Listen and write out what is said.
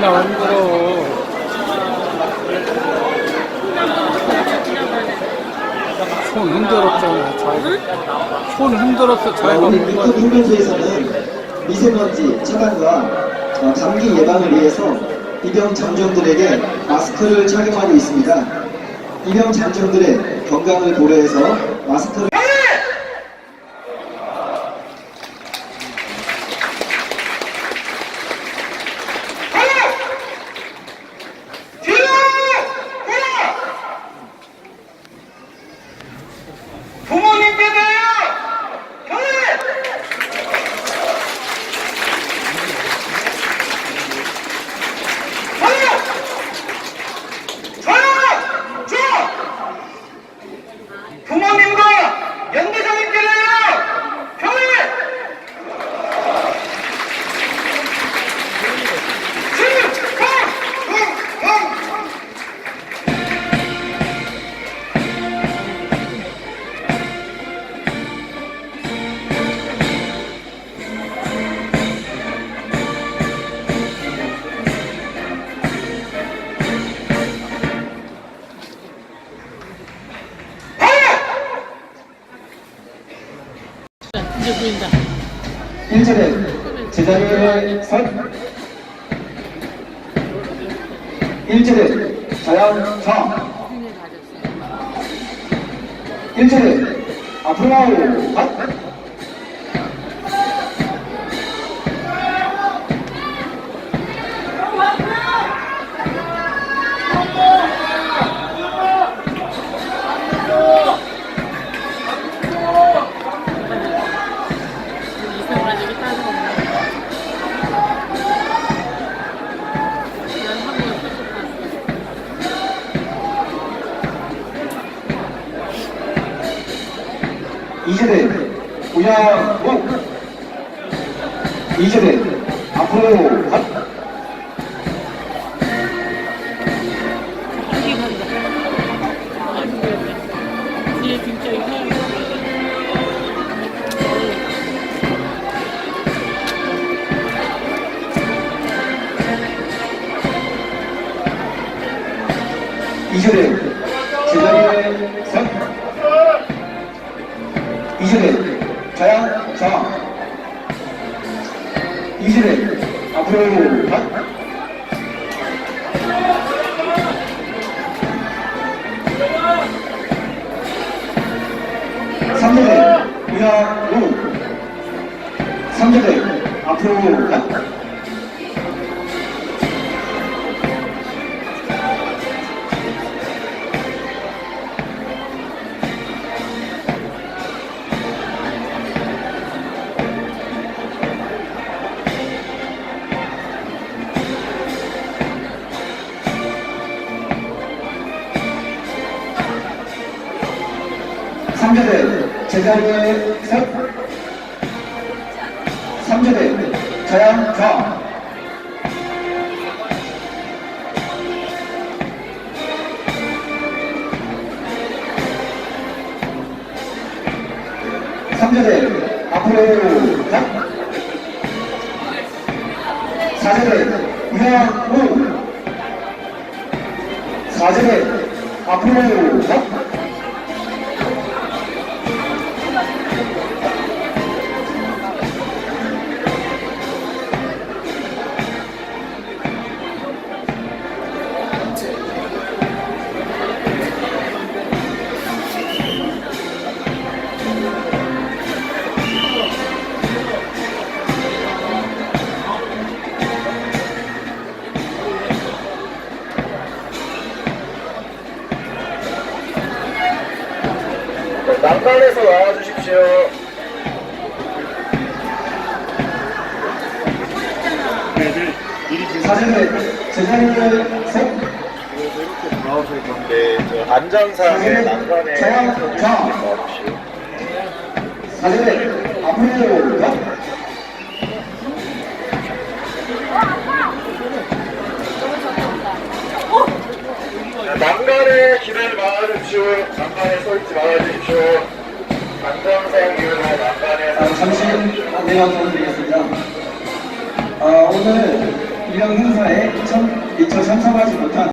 손이나 흔들어. 손 흔들었잖아. 잘. 손 흔들었어. 잘 어, 우리 먹는 빅터 거. 훈련소에서는 미세먼지 차단과 어, 감기 예방을 위해서 입영 장정들에게 마스크를 착용하고 있습니다. 입영 장정들의 건강을 고려해서 마스크를 이제 보인다. 1절에 제자리에 서 1절에 자양 자 1절에 앞으로 갓 2절에 우야우 2절에 앞으로 이상하게. 이절에 제자리에 서 2절에 자양 자. 2절에 앞으로 갓 3절에 우야우. 3절에 앞으로 갓 3절에 제자리에 서 3절에 자양 자 삼절에 앞으로 가 4절에 우야우 4절에 앞으로 가 난간에서 나와주십시오. 사전에 제자리에 서 나오실 건데 저 안전상에 난간에 자, 서주시면 자. 도와주시오. 사전에 앞으로 가 자, 난간에 길을 막아주십시오. 난간에 서 있지 말아주십시오. 아, 잠시 안내 말씀드리겠습니다. 아, 오늘 기념 행사에 참, 미처 참석하지 못한